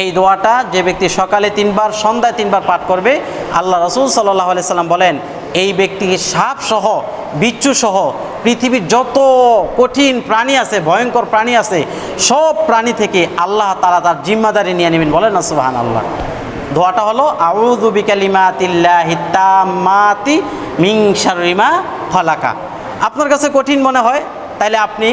এই দোয়াটা যে ব্যক্তি সকালে তিনবার, সন্ধ্যায় তিনবার পাঠ করবে, আল্লাহ রসুল সাল্লাহ সাল্লাম বলেন, এই ব্যক্তিকে সাপ সহ, বিচ্ছু সহ, পৃথিবীর যত কঠিন প্রাণী আছে, ভয়ঙ্কর প্রাণী আছে, সব প্রাণী থেকে আল্লাহ তালা তার জিম্মাদারি নিয়ে নেবেন বলেন না সুবাহান আল্লাহ দোয়াটা হলো, আউযু বিকালিমাতিল্লাহি তাম্মাতি মিন শাররিমা খলাকা। আপনার কাছে কঠিন মনে হয় তাহলে আপনি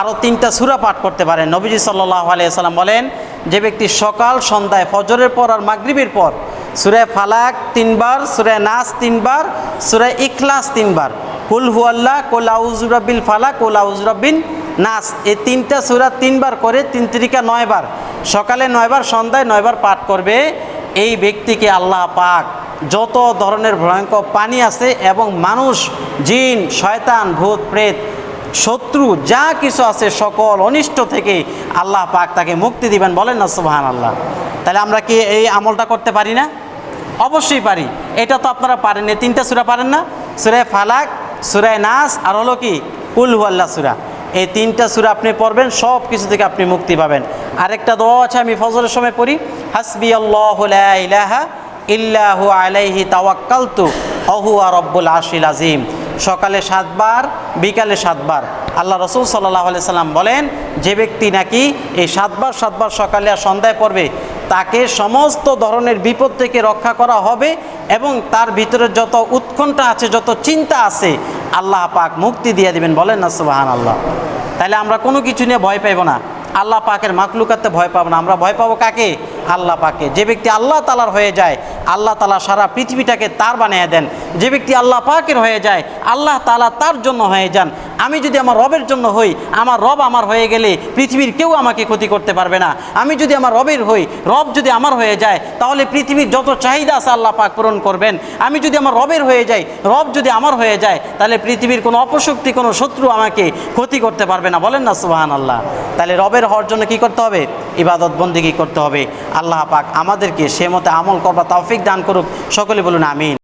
আরও তিনটা সূরা পাঠ করতে পারেন। নবীজি সাল্লাল্লাহু আলাইহি সাল্লাম বলেন যে ব্যক্তি সকাল, সন্ধ্যায় ফজরের পর আর মাগরিবের পর সূরা ফালাক তিনবার সূরা নাস তিনবার সূরা ইখলাস তিনবার। কুল হুয়াল্লাহ, কুল আউযু ফালাক, কুল আউযু নাস। এই তিনটা সূরা তিনবার করে, তিন তিরিকা নয়বার। সকালে নয়বার, সন্ধ্যায় নয়বার পাঠ করবে এই ব্যক্তিকে আল্লাহ পাক। যত ধরনের ভয়ঙ্কর পানি আছে এবং মানুষ, জিন, শয়তান, ভূত, প্রেত শত্রু, যা কিছু আছে সকল অনিষ্ট থেকে আল্লাহ পাক তাকে মুক্তি দিবেন। বলেন না সুবাহান আল্লাহ তাহলে আমরা কি এই আমলটা করতে পারি না? অবশ্যই পারি। এটা তো আপনারা পারেন এই তিনটা সুরা পারেন না? সুরায় ফালাক সুরায় নাস, আর হলো কি? কুল হুয়াল্লা সুরা। এই তিনটা সুরা আপনি পড়বেন সব কিছু থেকে আপনি মুক্তি পাবেন। আরেকটা দোয়া আছে, আমি ফজরের সময় পড়ি। হাসবি আল্লাহ ইলাহা ইল্লাহু আলাইহি তাওয়াক্কালতু অহুয়া রব্বুল আশিল আজিম সকালে সাতবার, বিকালে সাতবার। আল্লাহ রসুল সাল্লাহ সাল্লাম বলেন, যে ব্যক্তি নাকি এই সাতবার সাতবার সকালে আর সন্ধ্যায় পড়বে, তাকে সমস্ত ধরনের বিপদ থেকে রক্ষা করা হবে এবং তার ভিতরে যত উৎকণ্ঠা আছে, যত চিন্তা আছে, আল্লাহ পাক মুক্তি দিয়ে দিবেন। বলেন না সুবাহান আল্লাহ তাহলে আমরা কোনো কিছু নিয়ে ভয় পাইব না। আল্লাহ পাকের মাকলুকাতে ভয় পাবো না। আমরা ভয় পাবো কাকে? আল্লাহ পাকে যে ব্যক্তি আল্লাহ তালার হয়ে যায়, আল্লাহ তালা সারা পৃথিবীটাকে তার বানিয়ে দেন। যে ব্যক্তি আল্লাহ পাকের হয়ে যায়, আল্লাহ তালা তার জন্য হয়ে যান। আমি যদি আমার রবের জন্য হই, আমার রব আমার হয়ে গেলে পৃথিবীর কেউ আমাকে ক্ষতি করতে পারবে না। আমি যদি আমার রবের হই, রব যদি আমার হয়ে যায়, তাহলে পৃথিবীর যত চাহিদা আছে আল্লাহ পাক পূরণ করবেন। আমি যদি আমার রবের হয়ে যাই, রব যদি আমার হয়ে যায়, তাহলে পৃথিবীর কোনো অপশক্তি, কোনো শত্রু আমাকে ক্ষতি করতে পারবে না। বলেন না সুবাহান আল্লাহ তাহলে রবের হওয়ার জন্য কি করতে হবে? ইবাদত বন্দিগি করতে হবে। আল্লাহ পাক আমাদেরকে সে মতে আমল করবা তৌফিক দান করুক। সকলে বলুন, আমিন।